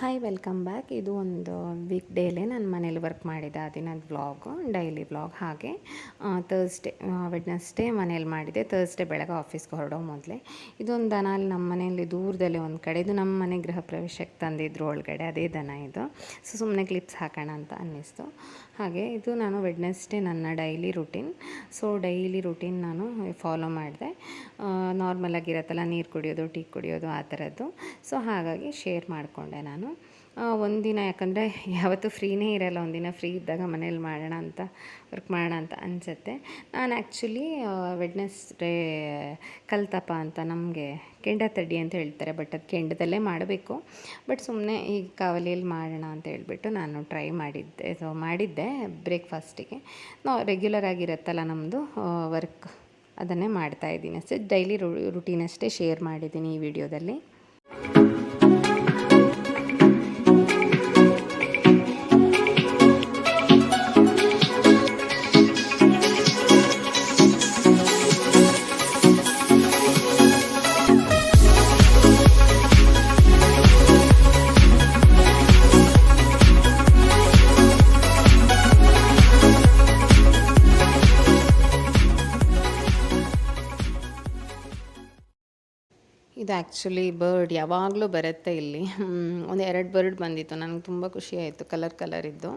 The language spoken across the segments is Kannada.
ಹಾಯ್ ವೆಲ್ಕಮ್ ಬ್ಯಾಕ್ ಇದು ಒಂದು ವೀಕ್ ಡೇಲೇ ನಾನು ಮನೇಲಿ ವರ್ಕ್ ಮಾಡಿದ ದಿನದ ವ್ಲಾಗು ಡೈಲಿ ವ್ಲಾಗ್ ಹಾಗೆ. ತರ್ಸ್ಡೇ ವೆಡ್ನೆಸ್ಡೇ ಮನೇಲಿ ಮಾಡಿದೆ. ತರ್ಸ್ಡೇ ಬೆಳಗ್ಗೆ ಆಫೀಸ್ಗೆ ಹೊರಡೋ ಮೊದಲೇ. ಇದೊಂದು ದನ ಅಲ್ಲಿ ನಮ್ಮ ಮನೆಯಲ್ಲಿ ದೂರದಲ್ಲಿ ಒಂದು ಕಡೆ. ಇದು ನಮ್ಮ ಮನೆ ಗೃಹ ಪ್ರವೇಶಕ್ಕೆ ತಂದಿದ್ರು ಒಳಗಡೆ, ಅದೇ ದನ ಇದು. ಸೊ ಸುಮ್ಮನೆ ಕ್ಲಿಪ್ಸ್ ಹಾಕೋಣ ಅಂತ ಅನ್ನಿಸ್ತು. ಹಾಗೆ, ಇದು ನಾನು ವೆಡ್ನೆಸ್ಡೇ ನನ್ನ daily routine so daily routine ನಾನು ಫಾಲೋ ಮಾಡಿದೆ. ನಾರ್ಮಲಾಗಿರತ್ತಲ್ಲ ನೀರು ಕುಡಿಯೋದು ಟೀ ಕುಡಿಯೋದು, ಆ ಥರದ್ದು ಸೊ ಹಾಗಾಗಿ ಶೇರ್ ಮಾಡಿಕೊಂಡೆ ನಾನು. ಒಂದಿನ, ಯಾಕಂದರೆ ಯಾವತ್ತೂ ಫ್ರೀನೇ ಇರಲ್ಲ, ಒಂದಿನ ಫ್ರೀ ಇದ್ದಾಗ ಮನೇಲಿ ಮಾಡೋಣ ಅಂತ ವರ್ಕ್ ಮಾಡೋಣ ಅಂತ ಅನಿಸುತ್ತೆ. ನಾನು ಆ್ಯಕ್ಚುಲಿ ವೆಡ್ನೆಸ್ಡೇ ಕಲ್ತಪ್ಪ ಅಂತ ನಮಗೆ ಕೆಂಡ ತಡ್ಡಿ ಅಂತ ಹೇಳ್ತಾರೆ ಬಟ್ ಅದು ಕೆಂಡದಲ್ಲೇ ಮಾಡಬೇಕು. ಬಟ್ ಸುಮ್ಮನೆ ಈಗ ಕಾವಲಿಯಲ್ಲಿ ಮಾಡೋಣ ಅಂತ ಹೇಳಿಬಿಟ್ಟು ನಾನು ಟ್ರೈ ಮಾಡಿದ್ದೆ ಸೊ ಮಾಡಿದ್ದೆ ಬ್ರೇಕ್ಫಾಸ್ಟಿಗೆ ನಾವು ರೆಗ್ಯುಲರ್ ಆಗಿರುತ್ತಲ್ಲ ನಮ್ಮದು ವರ್ಕ್ ಅದನ್ನೇ ಮಾಡ್ತಾಯಿದ್ದೀನಿ ಅಷ್ಟೇ ಡೈಲಿ ರುಟೀನ್ ಅಷ್ಟೇ ಶೇರ್ ಮಾಡಿದ್ದೀನಿ ಈ ವಿಡಿಯೋದಲ್ಲಿ ಇದು ಆ್ಯಕ್ಚುಲಿ ಬರ್ಡ್ ಯಾವಾಗಲೂ ಬರುತ್ತೆ ಇಲ್ಲಿ. ಒಂದು ಎರಡು ಬರ್ಡ್ ಬಂದಿತ್ತು. ನನಗೆ ತುಂಬ ಖುಷಿ ಆಯಿತು. ಕಲರ್ ಕಲರ್ ಇದ್ದು.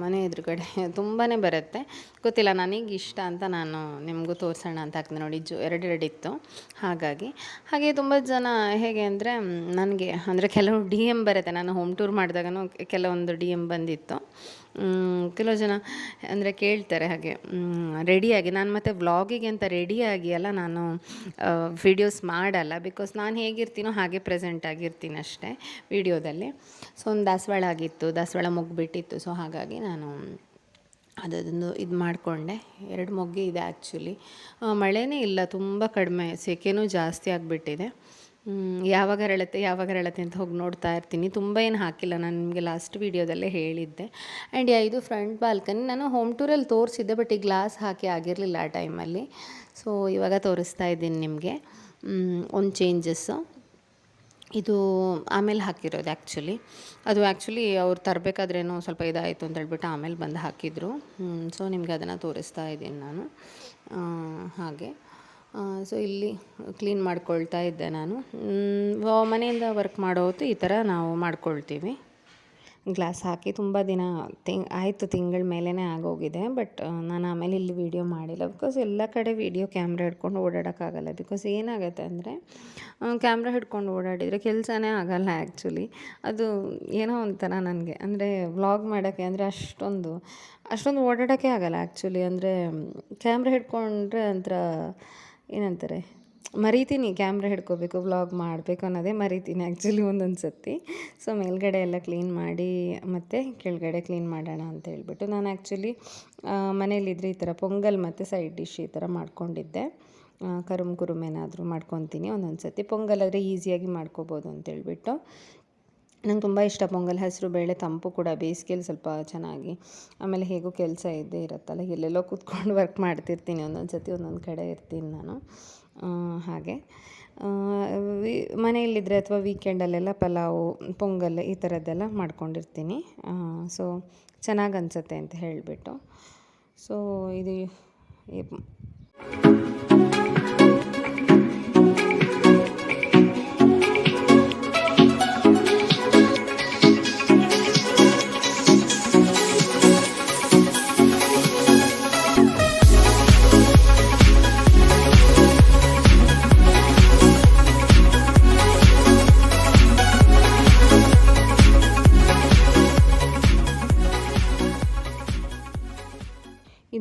ಮನೆ ಎದುರುಗಡೆ ತುಂಬಾ ಬರುತ್ತೆ. ಗೊತ್ತಿಲ್ಲ, ನನಗೆ ಇಷ್ಟ ಅಂತ ನಾನು ನಿಮಗೂ ತೋರಿಸೋಣ ಅಂತ ಹಾಕಿದೆ. ನೋಡಿ, ಜು ಎರಡೆರಡು ಇತ್ತು. ಹಾಗಾಗಿ, ಹಾಗೆ ತುಂಬ ಜನ ಹೇಗೆ ಅಂದರೆ ನನಗೆ ಅಂದರೆ ಕೆಲವು ಡಿ ಎಂ ಬರುತ್ತೆ. ನಾನು ಹೋಮ್ ಟೂರ್ ಮಾಡಿದಾಗೂ ಕೆಲವೊಂದು ಡಿ ಎಂ ಬಂದಿತ್ತು. ಕೆಲವು ಜನ ಅಂದರೆ ಕೇಳ್ತಾರೆ ಹಾಗೆ. ರೆಡಿಯಾಗಿ ನಾನು ಮತ್ತು ವ್ಲಾಗಿಗೆ ಅಂತ ರೆಡಿಯಾಗಿ ಅಲ್ಲ ನಾನು ವಿಡಿಯೋಸ್ ಮಾಡಲ್ಲ ಬಿಕಾಸ್ ನಾನು ಹೇಗಿರ್ತೀನೋ ಹಾಗೆ ಪ್ರೆಸೆಂಟ್ ಆಗಿರ್ತೀನಿ ಅಷ್ಟೇ ವಿಡಿಯೋದಲ್ಲಿ ಸೊ ಒಂದು ದಾಸವಾಳ ಆಗಿತ್ತು, ದಾಸವಾಳ ಮುಗ್ಬಿಟ್ಟಿತ್ತು. ಸೊ ಹಾಗಾಗಿ ನಾನು ಅದೊಂದು ಇದು ಮಾಡಿಕೊಂಡೆ. ಎರಡು ಮೊಗ್ಗೆ ಇದೆ ಆ್ಯಕ್ಚುಲಿ ಮಳೆನೇ ಇಲ್ಲ, ತುಂಬ ಕಡಿಮೆ, ಸೆಕೆನೂ ಜಾಸ್ತಿ ಆಗಿಬಿಟ್ಟಿದೆ. ಯಾವಾಗ ಅರಳತ್ತೆ ಯಾವಾಗ ಅರಳತ್ತೆ ಅಂತ ಹೋಗಿ ನೋಡ್ತಾ ಇರ್ತೀನಿ. ತುಂಬ ಏನು ಹಾಕಿಲ್ಲ, ನಾನು ನಿಮಗೆ ಲಾಸ್ಟ್ ವೀಡಿಯೋದಲ್ಲೇ ಹೇಳಿದ್ದೆ. ಆ್ಯಂಡ್ ಇದು ಫ್ರಂಟ್ ಬಾಲ್ಕನಿ ನಾನು ಹೋಮ್ ಟೂರಲ್ಲಿ ತೋರಿಸಿದ್ದೆ ಬಟ್ ಈ ಗ್ಲಾಸ್ ಹಾಕಿ ಆಗಿರಲಿಲ್ಲ ಆ ಟೈಮಲ್ಲಿ ಸೊ ಇವಾಗ ತೋರಿಸ್ತಾ ಇದ್ದೀನಿ ನಿಮಗೆ. ಒಂದು ಚೇಂಜಸ್ಸು ಇದು ಆಮೇಲೆ ಹಾಕಿರೋದು ಆ್ಯಕ್ಚುಲಿ ಅದು ಆ್ಯಕ್ಚುಲಿ ಅವ್ರು ತರಬೇಕಾದ್ರೇನೋ ಸ್ವಲ್ಪ ಇದಾಯಿತು ಅಂತ ಹೇಳ್ಬಿಟ್ಟು ಆಮೇಲೆ ಬಂದು ಹಾಕಿದರು. ಸೊ ನಿಮಗೆ ಅದನ್ನು ತೋರಿಸ್ತಾ ಇದ್ದೀನಿ ನಾನು. ಹಾಗೆ. ಸೊ ಇಲ್ಲಿ ಕ್ಲೀನ್ ಮಾಡ್ಕೊಳ್ತಾ ಇದ್ದೆ ನಾನು. ಮನೆಯಿಂದ ವರ್ಕ್ ಮಾಡೋ ಹೊತ್ತು ಈ ಥರ ನಾವು ಮಾಡ್ಕೊಳ್ತೀವಿ. ಗ್ಲಾಸ್ ಹಾಕಿ ತುಂಬ ದಿನ, ತಿಂಗ್, ಆಯಿತು ತಿಂಗಳ ಮೇಲೇ ಆಗೋಗಿದೆ ಬಟ್ ನಾನು ಆಮೇಲೆ ಇಲ್ಲಿ ವೀಡಿಯೋ ಮಾಡಿಲ್ಲ. ಬಿಕಾಸ್ ಎಲ್ಲ ಕಡೆ ವೀಡಿಯೋ ಕ್ಯಾಮ್ರಾ ಹಿಡ್ಕೊಂಡು ಓಡಾಡೋಕ್ಕಾಗಲ್ಲ. ಬಿಕಾಸ್ ಏನಾಗುತ್ತೆ ಅಂದರೆ ಕ್ಯಾಮ್ರಾ ಹಿಡ್ಕೊಂಡು ಓಡಾಡಿದರೆ ಕೆಲಸನೇ ಆಗಲ್ಲ ಆ್ಯಕ್ಚುಲಿ ಅದು ಏನೋ ಒಂಥರ ನನಗೆ. ಅಂದರೆ ವ್ಲಾಗ್ ಮಾಡೋಕ್ಕೆ ಅಂದರೆ ಅಷ್ಟೊಂದು ಅಷ್ಟೊಂದು ಓಡಾಡೋಕ್ಕೆ ಆಗಲ್ಲ ಆ್ಯಕ್ಚುಲಿ ಅಂದರೆ ಕ್ಯಾಮ್ರಾ ಹಿಡ್ಕೊಂಡ್ರೆ ಒಂಥರ ಏನಂತಾರೆ? ಮರಿತೀನಿ ಕ್ಯಾಮ್ರಾ ಹಿಡ್ಕೋಬೇಕು ವ್ಲಾಗ್ ಮಾಡಬೇಕು ಅನ್ನೋದೇ ಮರಿತೀನಿ ಆ್ಯಕ್ಚುಲಿ ಒಂದೊಂದು ಸತಿ ಸೊ ಮೇಲ್ಗಡೆ ಎಲ್ಲ ಕ್ಲೀನ್ ಮಾಡಿ ಮತ್ತು ಕೆಳಗಡೆ ಕ್ಲೀನ್ ಮಾಡೋಣ ಅಂತ ಹೇಳ್ಬಿಟ್ಟು ನಾನು ಆ್ಯಕ್ಚುಲಿ ಮನೇಲಿದ್ದರೆ ಈ ಥರ ಪೊಂಗಲ್ ಮತ್ತು ಸೈಡ್ ಡಿಶ್ ಈ ಥರ ಮಾಡ್ಕೊಂಡಿದ್ದೆ. ಕರುಮ್ ಕುರುಮ್ ಏನಾದರೂ ಮಾಡ್ಕೊತೀನಿ ಒಂದೊಂದು ಸತಿ ಪೊಂಗಲ್ ಆದರೆ ಈಸಿಯಾಗಿ ಮಾಡ್ಕೋಬೋದು ಅಂತೇಳ್ಬಿಟ್ಟು ನಂಗೆ ತುಂಬ ಇಷ್ಟ ಪೊಂಗಲ್ ಹೆಸರು ಬೇಳೆ ತಂಪು ಕೂಡ ಬೇಸಿಗೆಯಲ್ಲಿ ಸ್ವಲ್ಪ ಚೆನ್ನಾಗಿ. ಆಮೇಲೆ ಹೇಗೂ ಕೆಲಸ ಇದ್ದೇ ಇರುತ್ತಲ್ಲ, ಎಲ್ಲೆಲ್ಲೋ ಕೂತ್ಕೊಂಡು ವರ್ಕ್ ಮಾಡ್ತಿರ್ತೀನಿ, ಒಂದೊಂದು ಸತಿ ಒಂದೊಂದು ಕಡೆ ಇರ್ತೀನಿ ನಾನು. ಹಾಗೆ. ಮನೆಯಲ್ಲಿದ್ದರೆ ಅಥವಾ ವೀಕೆಂಡಲ್ಲೆಲ್ಲ ಪಲಾವು, ಪೊಂಗಲ್ ಈ ಥರದ್ದೆಲ್ಲ ಮಾಡ್ಕೊಂಡಿರ್ತೀನಿ. ಸೊ ಚೆನ್ನಾಗಿ ಅನಿಸುತ್ತೆ ಅಂತ ಹೇಳಿಬಿಟ್ಟು. ಸೊ ಇದು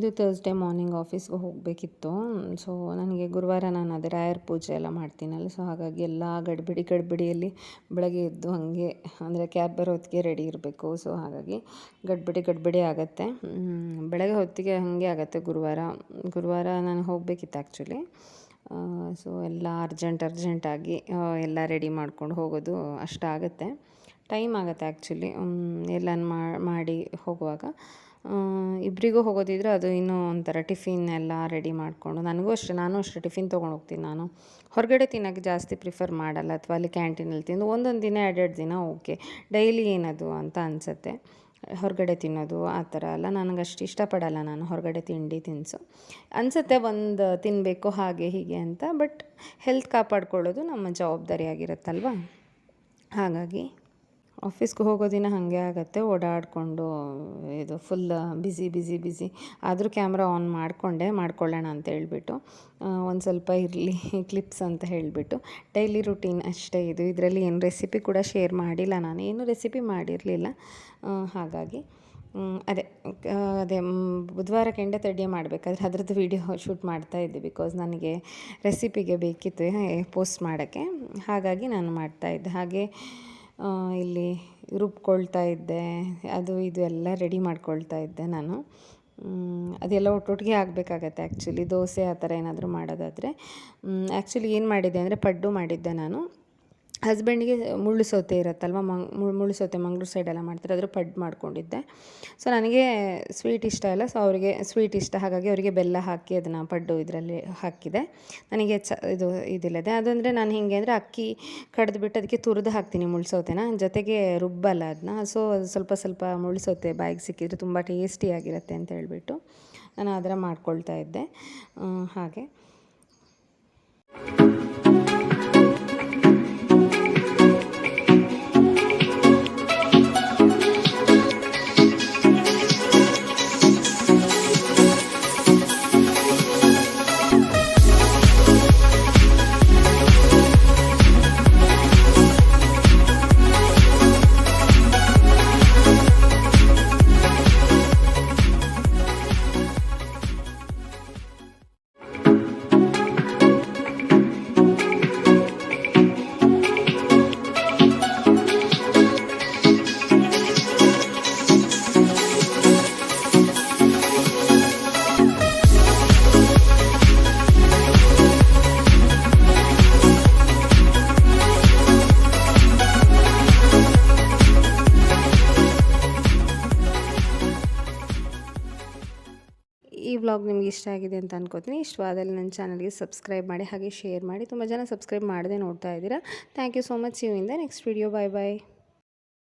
ಇದು ತರ್ಸ್ಡೇ ಮಾರ್ನಿಂಗ್ ಆಫೀಸ್ಗೆ ಹೋಗಬೇಕಿತ್ತು. ಸೊ ನನಗೆ ಗುರುವಾರ ನಾನು ಅದೇ ರಾಯರ ಪೂಜೆ ಎಲ್ಲ ಮಾಡ್ತೀನಲ್ಲ. ಸೊ ಹಾಗಾಗಿ ಎಲ್ಲ ಗಡ್ಬಿಡಿ ಗಡ್ಬಿಡಿಯಲ್ಲಿ ಬೆಳಗ್ಗೆ ಎದ್ದು ಹಾಗೆ, ಅಂದರೆ ಕ್ಯಾಬ್ ಬರೋ ಹೊತ್ತಿಗೆ ರೆಡಿ ಇರಬೇಕು. ಸೊ ಹಾಗಾಗಿ ಗಡ್ಬಿಡಿ ಗಡ್ಬಿಡಿ ಆಗುತ್ತೆ. ಬೆಳಗ್ಗೆ ಹೊತ್ತಿಗೆ ಹಾಗೆ ಆಗುತ್ತೆ ಗುರುವಾರ. ಗುರುವಾರ ನಾನು ಹೋಗಬೇಕಿತ್ತು ಆ್ಯಕ್ಚುಲಿ ಸೊ ಎಲ್ಲ ಅರ್ಜೆಂಟ್ ಅರ್ಜೆಂಟಾಗಿ ಎಲ್ಲ ರೆಡಿ ಮಾಡ್ಕೊಂಡು ಹೋಗೋದು ಅಷ್ಟಾಗುತ್ತೆ. ಟೈಮ್ ಆಗುತ್ತೆ ಆ್ಯಕ್ಚುಲಿ ಎಲ್ಲನೂ ಮಾಡಿ ಹೋಗುವಾಗ. ಇಬ್ಬರಿಗೂ ಹೋಗೋದಿದ್ರೆ ಅದು ಇನ್ನೂ ಒಂಥರ ಟಿಫಿನ್ ಎಲ್ಲ ರೆಡಿ ಮಾಡಿಕೊಂಡು, ನನಗೂ ಅಷ್ಟೇ, ನಾನು ಅಷ್ಟೇ ಟಿಫಿನ್ ತೊಗೊಂಡು ಹೋಗ್ತೀನಿ ನಾನು. ಹೊರಗಡೆ ತಿನ್ನೋಕ್ಕೆ ಜಾಸ್ತಿ ಪ್ರಿಫರ್ ಮಾಡಲ್ಲ, ಅಥವಾ ಅಲ್ಲಿ ಕ್ಯಾಂಟೀನಲ್ಲಿ ತಿಂದು ಒಂದೊಂದು ದಿನ, ಎರಡೆರಡು ದಿನ ಓಕೆ. ಡೈಲಿ ಏನದು ಅಂತ ಅನಿಸುತ್ತೆ. ಹೊರಗಡೆ ತಿನ್ನೋದು, ಆ ಥರ ಎಲ್ಲ ನನಗೆ ಅಷ್ಟು ಇಷ್ಟಪಡಲ್ಲ ನಾನು ಹೊರಗಡೆ ತಿಂಡಿ ತಿನಿಸು. ಅನಿಸುತ್ತೆ ಒಂದು ತಿನ್ನಬೇಕು ಹಾಗೆ ಹೀಗೆ ಅಂತ, ಬಟ್ ಹೆಲ್ತ್ ಕಾಪಾಡ್ಕೊಳ್ಳೋದು ನಮ್ಮ ಜವಾಬ್ದಾರಿ ಆಗಿರುತ್ತಲ್ವ ಹಾಗಾಗಿ ಆಫೀಸ್ಗೆ ಹೋಗೋ ದಿನ ಹಾಗೆ ಆಗುತ್ತೆ, ಓಡಾಡಿಕೊಂಡು, ಇದು ಫುಲ್ ಬ್ಯುಸಿ ಬ್ಯುಸಿ ಬ್ಯುಸಿ ಆದರೂ ಕ್ಯಾಮ್ರಾ ಆನ್ ಮಾಡಿಕೊಂಡೆ, ಮಾಡ್ಕೊಳ್ಳೋಣ ಅಂತ ಹೇಳ್ಬಿಟ್ಟು ಒಂದು ಸ್ವಲ್ಪ ಇರಲಿ ಕ್ಲಿಪ್ಸ್ ಅಂತ ಹೇಳಿಬಿಟ್ಟು ಡೈಲಿ ರುಟೀನ್ ಅಷ್ಟೇ ಇದು. ಇದರಲ್ಲಿ ಏನು ರೆಸಿಪಿ ಕೂಡ ಶೇರ್ ಮಾಡಿಲ್ಲ ನಾನು. ಏನು ರೆಸಿಪಿ ಮಾಡಿರಲಿಲ್ಲ. ಹಾಗಾಗಿ ಅದೇ ಅದೇ ಬುಧವಾರ ಕೆಂಡ ತಡ್ಡಿಯ ಮಾಡಬೇಕಾದ್ರೆ ಅದ್ರದ್ದು ವೀಡಿಯೋ ಶೂಟ್ ಮಾಡ್ತಾ ಇದ್ದೆ ಬಿಕಾಸ್ ನನಗೆ ರೆಸಿಪಿಗೆ ಬೇಕಿತ್ತು ಪೋಸ್ಟ್ ಮಾಡೋಕ್ಕೆ. ಹಾಗಾಗಿ ನಾನು ಮಾಡ್ತಾ ಇದ್ದೆ. ಹಾಗೆ ಇಲ್ಲಿ ರುಬ್ಕೊಳ್ತಾ ಇದ್ದೆ, ಅದು ಇದು ಎಲ್ಲ ರೆಡಿ ಮಾಡ್ಕೊಳ್ತಾ ಇದ್ದೆ ನಾನು. ಅದೆಲ್ಲ ಒಟ್ಟೊಟ್ಟಿಗೆ ಆಗಬೇಕಾಗತ್ತೆ ಆ್ಯಕ್ಚುಲಿ ದೋಸೆ ಆ ಥರ ಏನಾದರೂ ಮಾಡೋದಾದರೆ. ಆ್ಯಕ್ಚುಲಿ ಏನು ಮಾಡಿದ್ದೆ ಅಂದರೆ ಪಡ್ಡು ಮಾಡಿದ್ದೆ ನಾನು. ಹಸ್ಬೆಂಡಿಗೆ ಮುಳ್ಳು ಸೌತೆ ಇರುತ್ತಲ್ವ, ಮಂಗ್ ಮುಳ್ಳು ಸೌತೆ ಮಂಗ್ಳೂರು ಸೈಡೆಲ್ಲ ಮಾಡ್ತಾರೆ, ಅದ್ರ ಪಡ್ ಮಾಡ್ಕೊಂಡಿದ್ದೆ. ಸೊ ನನಗೆ ಸ್ವೀಟ್ ಇಷ್ಟ ಇಲ್ಲ ಸೊ ಅವರಿಗೆ ಸ್ವೀಟ್ ಇಷ್ಟ, ಹಾಗಾಗಿ ಅವರಿಗೆ ಬೆಲ್ಲ ಹಾಕಿ ಅದನ್ನು ಪಡ್ಡು ಇದರಲ್ಲಿ ಹಾಕಿದೆ. ನನಗೆ ಚ, ಇದು, ಇದಿಲ್ಲದೆ, ಅದಂದರೆ ನಾನು ಹೇಗೆ ಅಂದರೆ ಅಕ್ಕಿ ಕಡ್ದುಬಿಟ್ಟು ಅದಕ್ಕೆ ತುರಿದು ಹಾಕ್ತೀನಿ ಮುಳ್ಳು ಸೌತೆನ ಜೊತೆಗೆ ರುಬ್ಬಲ್ಲ ಅದನ್ನ ಸೊ ಸ್ವಲ್ಪ ಸ್ವಲ್ಪ ಮುಳ್ಳು ಸೌತೆ ಬಾಯಿಗೆ ಸಿಕ್ಕಿದ್ರೆ ತುಂಬ ಟೇಸ್ಟಿಯಾಗಿರುತ್ತೆ ಅಂತ ಹೇಳ್ಬಿಟ್ಟು ನಾನು ಥರ ಮಾಡ್ಕೊಳ್ತಾ ಇದ್ದೆ. ಹಾಗೆ. ಈ ವ್ಲಾಗ್ ನಿಮ್ಗೆ ಇಷ್ಟ ಆಗಿದೆ ಅಂತ ಅನ್ಕೋತೀನಿ. ಇಷ್ಟವಾದಲ್ಲಿ ನನ್ನ ಚಾನಲ್ಗೆ ಸಬ್ಸ್ಕ್ರೈಬ್ ಮಾಡಿ, ಹಾಗೆ ಶೇರ್ ಮಾಡಿ. ತುಂಬ ಜನ ಸಬ್ಸ್ಕ್ರೈಬ್ ಮಾಡದೆ ನೋಡ್ತಾ ಇದ್ದೀರಾ. Thank you so much you ಇಂದ ನೆಕ್ಸ್ಟ್ ವೀಡಿಯೋ ಬಾಯ್ ಬಾಯ್